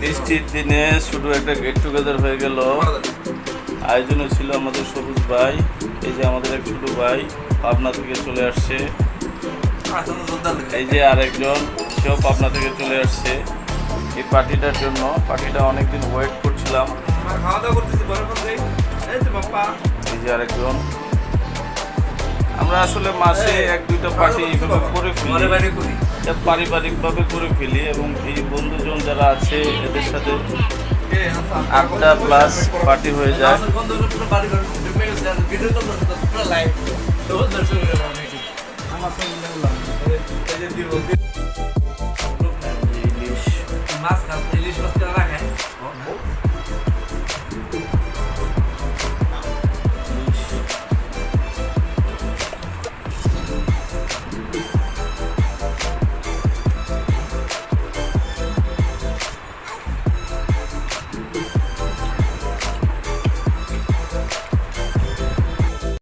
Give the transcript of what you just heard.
বৃষ্টির দিনে শুধু একটা গেট টুগেদার হয়ে গেল। আয়োজনে ছিল আমাদের সবুজ ভাই এই যে আমাদের এক ছোট ভাই পাবনা থেকে চলে আসছে। এই যে আরেকজন সেও পাবনা থেকে চলে আসছে। এই পার্টিটার জন্য পার্টিটা অনেকদিন ওয়েট করছিলাম। এই যে আরেকজন। আমরা আসলে মাসে এক দুইটা পার্টি এইভাবে করে ফেলি। করি। এটা পারিবারিকভাবে করে ফেলি এবং এই বন্ধুজন যারা আছে এদের সাথে আটটা প্লাস পার্টি হয়ে যায়। আমার